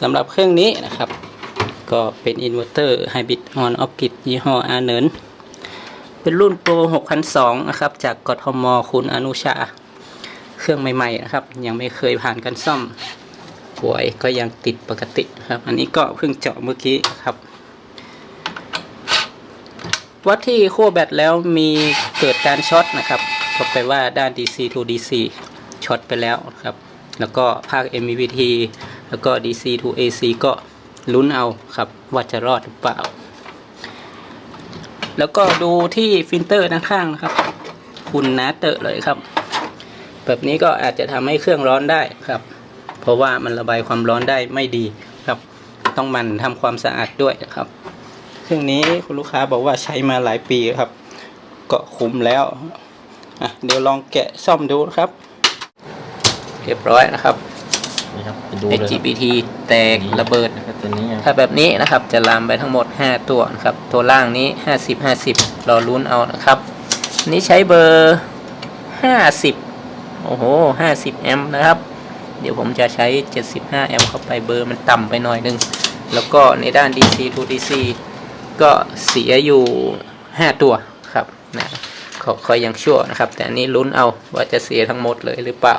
สำหรับเครื่องนี้นะครับ ก็เป็นอินเวอร์เตอร์ไฮบริดออนออฟกิดยี่ห้ออาเนินเป็นรุ่นโปร6002 นะครับ จากกทมคุณอนุชา เครื่องใหม่ๆนะครับ ยังไม่เคยผ่านการซ่อมป่วยก็ยังติดปกติครับ อันนี้ก็เพิ่งเจาะเมื่อกี้ครับ วัดที่ขั้วแบตแล้วมีเกิดการช็อตนะครับก็แปลว่าด้าน DC to DC ช็อตไปแล้วครับ แล้วก็ภาค MVT แล้วก็ DC to AC ก็ลุ้นเอาครับว่าจะรอดหรือเปล่า แล้วก็ดูที่ฟิลเตอร์ด้านข้างนะครับคุณนาเตอะเลยครับ แบบนี้ก็อาจจะทำให้เครื่องร้อนได้ครับ เพราะว่ามันระบายความร้อนได้ไม่ดีครับ ต้องมันทำความสะอาดด้วยนะครับ เครื่องนี้คุณลูกค้าบอกว่าใช้มาหลายปีครับ ก็คุ้มแล้วเดี๋ยวลองแกะซ่อมดูนะครับ เรียบร้อยนะครับ นี่ครับไปดูเลยครับ LGBT แตกระเบิดนะครับตัวนี้ถ้าแบบนี้นะครับจะลามไปทั้งหมด 5 ตัวนะครับ ตัวล่างนี้ 50 50รอลุ้นเอานะครับนี่ใช้เบอร์ 50 โอ้โห 50 แอมป์นะครับ เดี๋ยวผมจะใช้ 75 แอมป์เข้าไปเบอร์มันต่ำไปหน่อยนึง แล้วก็ในด้าน DC to DC ก็เสียอยู่ 5 ตัวครับนะขอคอยยังชั่วนะครับ แต่อันนี้ลุ้นเอาว่าจะเสียทั้งหมดเลยหรือเปล่า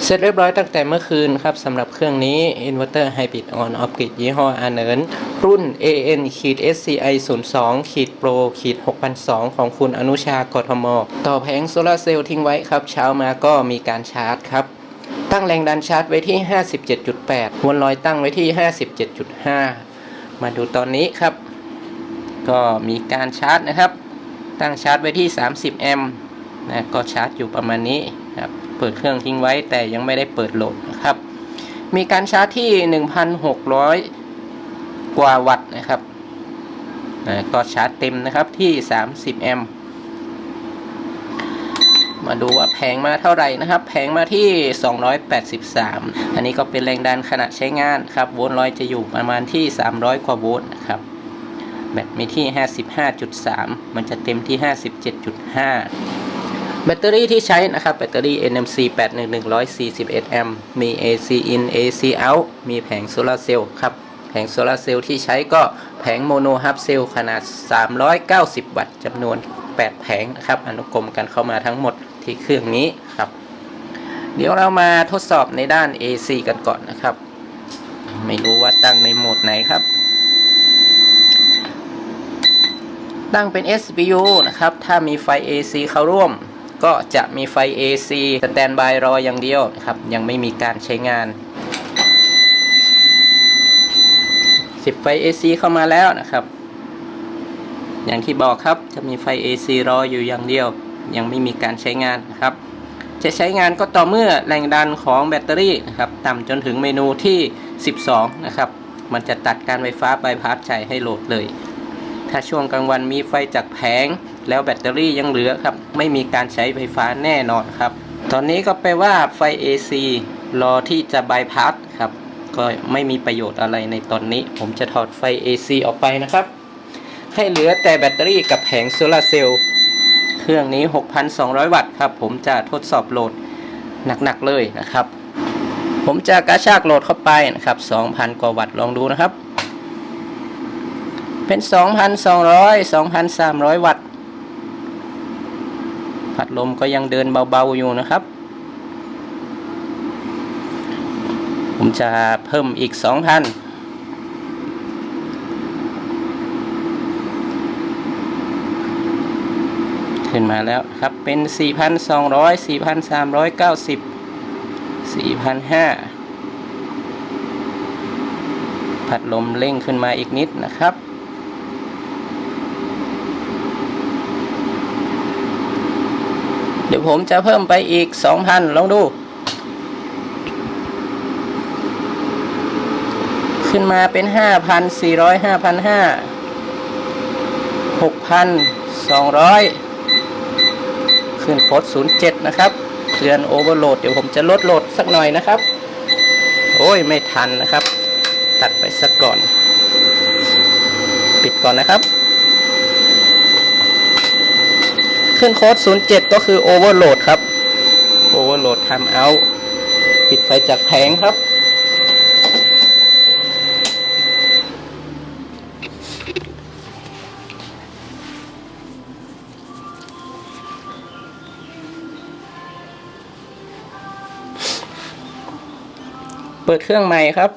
เส ร็จเรียบร้อยตั้งแต่เมื่อคืนครับสำหรับเครื่องนี้ Inverter Hybrid On Off Grid ยี่ห้ออาเนินรุ่น AN SCI 02 Pro 6002 ของคุณอนุชากทม ต่อแผงโซลาร์เซลล์ทิ้งไว้ครับ เช้ามาก็มีการชาร์จครับ ตั้งแรงดันชาร์จไว้ที่ 57.8 วนลอยตั้งไว้ที่ 57.5 มาดูตอนนี้ครับ ก็มีการชาร์จนะครับ ตั้งชาร์จไว้ที่ 30 แอมป์นะก็ชาร์จอยู่ประมาณนี้ครับ เปิดเครื่องทิ้งไว้ แต่ยังไม่ได้เปิดโหลดนะครับ มีการชาร์จที่ 1,600 กว่าวัตต์นะครับก็ชาร์จเต็มนะครับที่ 30 แอมป์มาดูว่าแผงมาเท่าไหร่นะครับ แผงมาที่ 283 อันนี้ก็เป็นแรงดันขณะใช้งานครับ โวลต์ร้อยจะอยู่ประมาณที่ 300 กว่าโวลต์นะครับ แบตมีที่ 55.3 มันจะเต็มที่ 57.5 แบตเตอรี่ที่ใช้นะครับ แบตเตอรี่ NMC 81141แอมป์มี AC in AC out มีแผงโซลาเซลล์ครับ แผงโซลาเซลล์ที่ใช้ก็แผงโมโนฮับเซลล์ขนาด 390 วัตต์จำนวน 8 แผงนะครับ อนุกรมกันเข้ามาทั้งหมดที่เครื่องนี้ครับ เดี๋ยวเรามาทดสอบในด้าน AC กันก่อนนะครับ ไม่รู้ว่าตั้งในโหมดไหนครับตั้งเป็น SPU นะครับ ถ้ามีไฟ AC เข้าร่วม ก็จะมีไฟ AC สแตนบายรออย่างเดียวนะครับ ยังไม่มีการใช้งาน10ไฟ AC เข้ามาแล้วนะครับ อย่างที่บอกครับจะมีไฟ AC รออยู่อย่างเดียว ยังไม่มีการใช้งานนะครับ จะใช้งานก็ต่อเมื่อแรงดันของแบตเตอรี่นะครับต่ำจนถึงเมนูที่ 12 นะครับ มันจะตัดการไฟฟ้าบายพาสใจให้โหลดเลย ถ้าช่วงกลางวันมีไฟจากแผง แล้วแบตเตอรี่ยังเหลือครับ ไม่มีการใช้ไฟฟ้าแน่นอนครับ ตอนนี้ก็แปลว่าไฟ AC รอที่จะบายพาสครับ ก็ไม่มีประโยชน์อะไรในตอนนี้ ผมจะถอดไฟ AC ออกไปนะครับ ให้เหลือแต่แบตเตอรี่กับแผงโซลาเซลล์เครื่องนี้ 6,200 วัตต์ครับ ผมจะทดสอบโหลดหนักๆเลยนะครับ ผมจะกระชากโหลดเข้าไปนะครับ 2,000 กว่าวัตต์ลองดูนะครับ เป็น 2,200 2,300 วัตต์ พัดลมก็ยังเดินเบาๆอยู่นะครับ ผมจะเพิ่มอีก2,000ขึ้นมาแล้วครับเป็น 4,200 4,390 4,500 พัดลมเร่งขึ้นมาอีกนิดนะครับ เดี๋ยวผมจะเพิ่มไปอีก2,000ลองดู ขึ้นมาเป็น5,400 5,500 6,200ขึ้นโค้ด07นย์เจ็ดนะครับเตือนโอเวอร์โหลดเดี๋ยวผมจะลดโหลดสักหน่อยนะครับ โอ้ย ไม่ทันนะครับ ตัดไปสักก่อน ปิดก่อนนะครับ ขึ้นโค้ด 07 ก็คือโอเวอร์โหลดครับโอเวอร์โหลดทำเอาปิดไฟจากแผงครับ เปิดเครื่องใหม่ครับ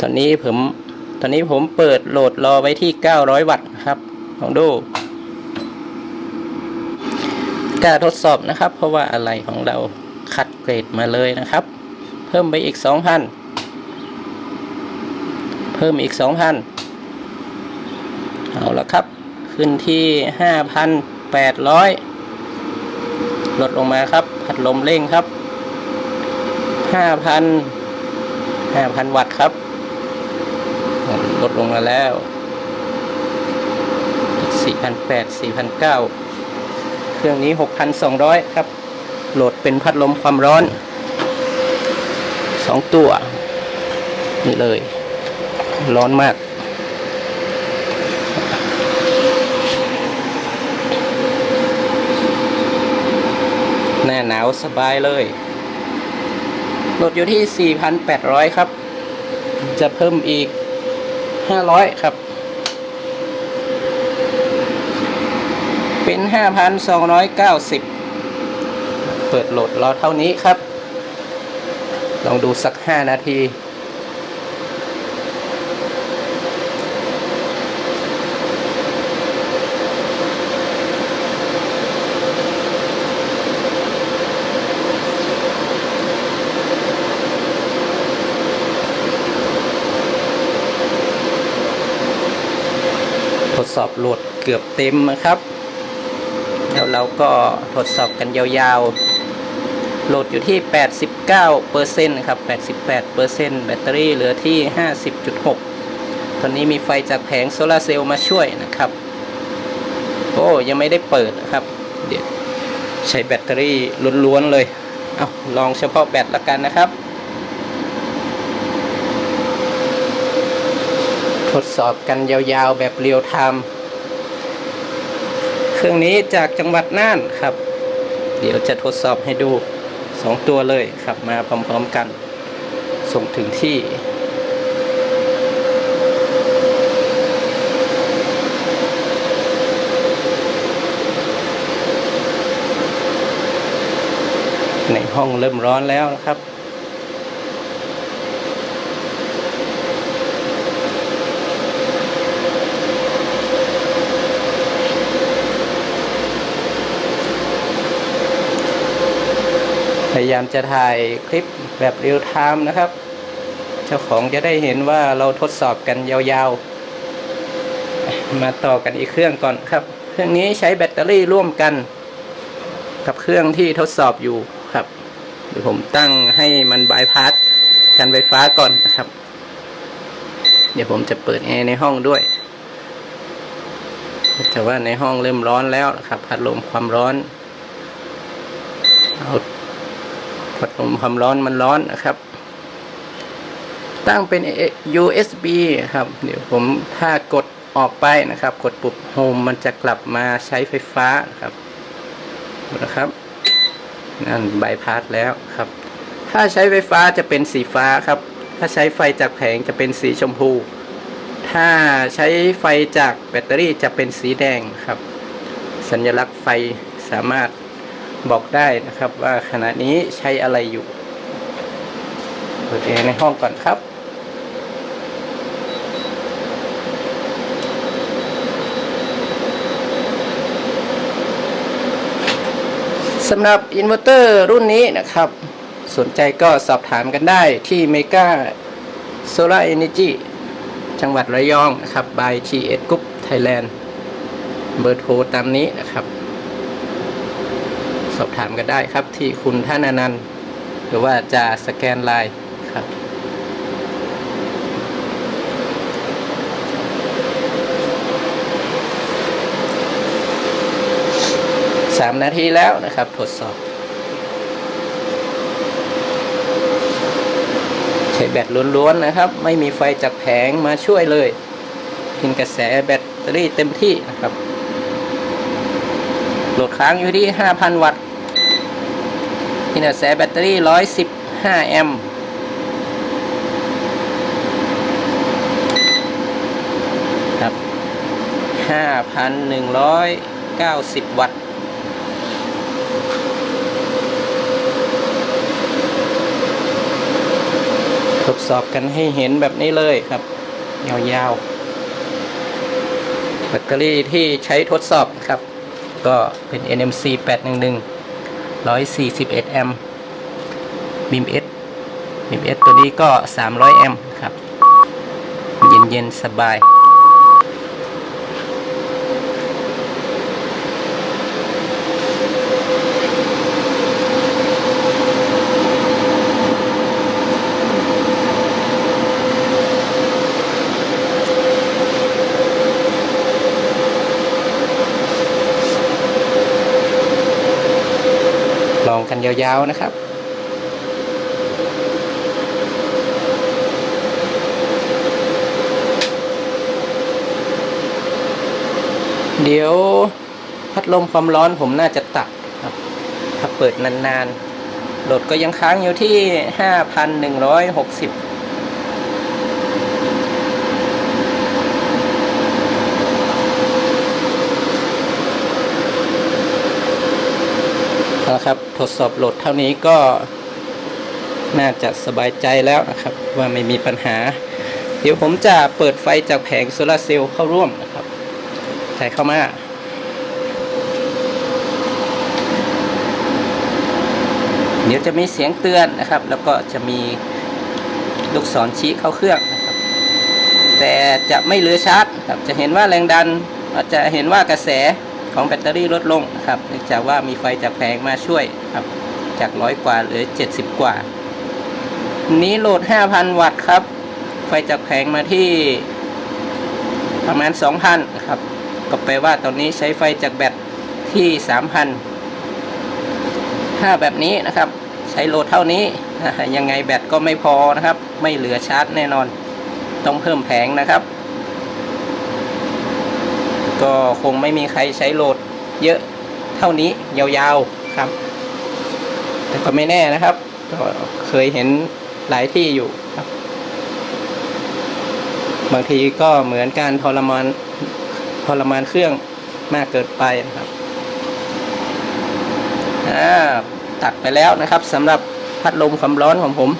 ตอนนี้ผมตอนนี้ผมเปิดโหลดรอไว้ที่ 900 วัตต์ครับลองดูกล้าทดสอบนะครับ เพราะว่าอะไรของเราคัดเกรดมาเลยนะครับ เพิ่มไปอีก 2,000 เพิ่มอีก 2,000 เอาละครับ ขึ้นที่ 5,800 ลดลงมาครับ พัดลมเร่งครับ 5,000 5,000 วัตต์ครับ ลดลงมาแล้ว4,800 4,900 เครื่องนี้ 6,200 ครับ โหลดเป็นพัดลมความร้อนสองตัว นี่เลย ร้อนมาก หน้าหนาวสบายเลย โหลดอยู่ที่ 4,800 ครับ จะเพิ่มอีก ห้าร้อยครับ เป็นห้าพันสองร้อยเก้าสิบเปิดโหลดรอเท่านี้ครับ ลองดูสักห้านาที ดสอบโหลดเกือบเต็มนะครับ แล้วเราก็ทดสอบกันยาวๆ โหลดอยู่ที่ 89%นะครับ 88%แบตเตอรี่เหลือที่ 50.6 ตอนนี้มีไฟจากแผงโซลาร์เซลล์มาช่วยนะครับ โอ้ยังไม่ได้เปิดนะครับ เดี๋ยวใช้แบตเตอรี่ล้วนๆเลย เอาลองเฉพาะแบตละกันนะครับ ทดสอบกันยาวๆแบบเรียลไทม์เครื่องนี้จากจังหวัดน่านครับ เดี๋ยวจะทดสอบให้ดูสองตัวเลยครับมาพร้อมๆกัน ส่งถึงที่ ในห้องเริ่มร้อนแล้วนะครับ พยายามจะถ่ายคลิปแบบเรียลไทม์นะครับ เจ้าของจะได้เห็นว่าเราทดสอบกันยาวๆ มาต่อกันอีกเครื่องก่อนครับ เครื่องนี้ใช้แบตเตอรี่ร่วมกัน กับเครื่องที่ทดสอบอยู่ครับเดี๋ยวผมตั้งให้มันบายพาสการไฟฟ้าก่อนนะครับ เดี๋ยวผมจะเปิดแอร์ในห้องด้วยแต่ว่าในห้องเริ่มร้อนแล้วนะครับ พัดลมความร้อนเอา พัดลมความร้อนมันร้อนนะครับ ตั้งเป็น USB ครับ เดี๋ยวผมถ้ากดออกไปนะครับ กดปุ่มโฮมมันจะกลับมาใช้ไฟฟ้าครับนะครับ นั่นบายพาสแล้วครับ ถ้าใช้ไฟฟ้าจะเป็นสีฟ้าครับ ถ้าใช้ไฟจากแผงจะเป็นสีชมพู ถ้าใช้ไฟจากแบตเตอรี่จะเป็นสีแดงครับ สัญลักษณ์ไฟสามารถ บอกได้นะครับว่าขณะนี้ใช้อะไรอยู่เปิดแอร์ในห้องก่อนครับ สำหรับอินเวอร์เตอร์รุ่นนี้นะครับ สนใจก็สอบถามกันได้ที่เมกาโซลาร์เอเนจีจังหวัดระยองนะครับ by TS Group Thailand เบอร์โทรตามนี้นะครับ สอบถามกันได้ครับ ที่คุณท่านานันหรือว่าจะสแกนไลน์ครับสามนาทีแล้วนะครับ ทดสอบ ใช้แบตล้วนๆนะครับ ไม่มีไฟจากแผงมาช่วยเลยกินกระแสแบตเตอรี่เต็มที่นะครับโหลดค้างอยู่ที่ 5,000 วัตต์ กินกระแสแบตเตอรี่ 115 แอมป์ครับ 5,190 วัตต์ทดสอบกันให้เห็นแบบนี้เลยครับ ยาวๆ แบตเตอรี่ที่ใช้ทดสอบครับ ก็เป็น NMC 811 141 แอมป์บิมเอสบิมเอสตัวนี้ก็ 300 แอมป์ครับ เย็น ๆ สบาย ลองกันยาวๆนะครับ เดี๋ยวพัดลมความร้อนผมน่าจะตัดครับ ถ้าเปิดนานๆโหลดก็ยังค้างอยู่ที่ 5,160 นะครับ ทดสอบโหลดเท่านี้ก็น่าจะสบายใจแล้วนะครับ ว่าไม่มีปัญหา เดี๋ยวผมจะเปิดไฟจากแผงโซลาเซลล์เข้าร่วมนะครับใส่เข้ามาเดี๋ยวจะมีเสียงเตือนนะครับ แล้วก็จะมีลูกศรชี้เข้าเครื่องนะครับ แต่จะไม่เหลือชาร์จครับจะเห็นว่าแรงดันอาจจะเห็นว่ากระแส ของแบตเตอรี่ลดลงนะครับเนื่องจากว่ามีไฟจากแผงมาช่วยครับจากร้อยกว่าเหลือ 70 กว่า นี้โหลด 5,000 วัตต์ครับ ไฟจากแผงมาที่ประมาณ 2,000นครับ ก็แปลว่าตอนนี้ใช้ไฟจากแบตที่ 3,000 ถ้าแบบนี้นะครับ ใช้โหลดเท่านี้ ยังไงแบตก็ไม่พอนะครับ ไม่เหลือชาร์จแน่นอน ต้องเพิ่มแผงนะครับ ก็คงไม่มีใครใช้โหลดเยอะเท่านี้ยาวๆครับ แต่ก็ไม่แน่นะครับ ก็เคยเห็นหลายที่อยู่ครับ บางทีก็เหมือนการทรมานทรมานเครื่องมากเกินไปนะครับอ่าตัดไปแล้วนะครับสำหรับพัดลมความร้อนของผม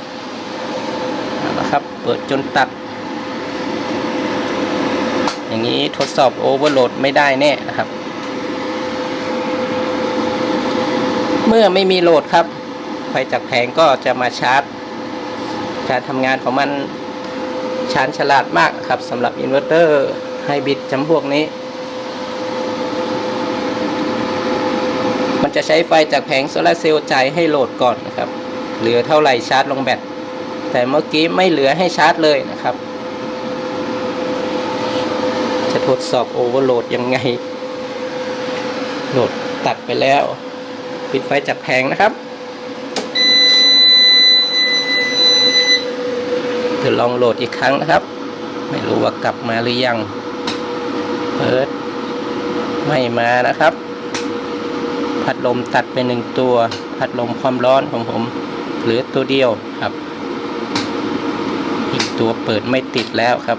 นะครับ เปิดจนตัด อย่างนี้ทดสอบโอเวอร์โหลดไม่ได้แน่นะครับ เมื่อไม่มีโหลดครับ ไฟจากแผงก็จะมาชาร์จ การทำงานของมันชาญฉลาดมากครับสำหรับอินเวอร์เตอร์ไฮบริดจำพวกนี้ มันจะใช้ไฟจากแผงโซลาเซลล์จ่ายให้โหลดก่อนนะครับ เหลือเท่าไหร่ชาร์จลงแบตแต่เมื่อกี้ไม่เหลือให้ชาร์จเลยนะครับ ทดสอบโอเวอร์โหลดยังไง โหลดตัดไปแล้ว ปิดไฟจากแผงนะครับ เดี๋ยวลองโหลดอีกครั้งนะครับ ไม่รู้ว่ากลับมาหรือยัง เปิด ไม่มานะครับ พัดลมตัดไปหนึ่งตัว พัดลมความร้อนของผมเหลือตัวเดียวครับ อีกตัวเปิดไม่ติดแล้วครับ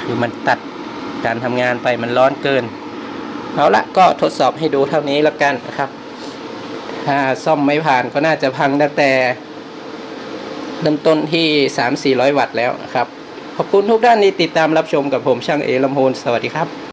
คือมันตัด การทำงานไปมันร้อนเกิน เอาละก็ทดสอบให้ดูเท่านี้แล้วกันนะครับ ถ้าซ่อมไม่ผ่านก็น่าจะพังตั้งแต่เริ่มต้นที่ 3 400 วัตต์แล้วนะครับ ขอบคุณทุกท่านที่ติดตามรับชมกับผมช่างเอลำโพนสวัสดีครับ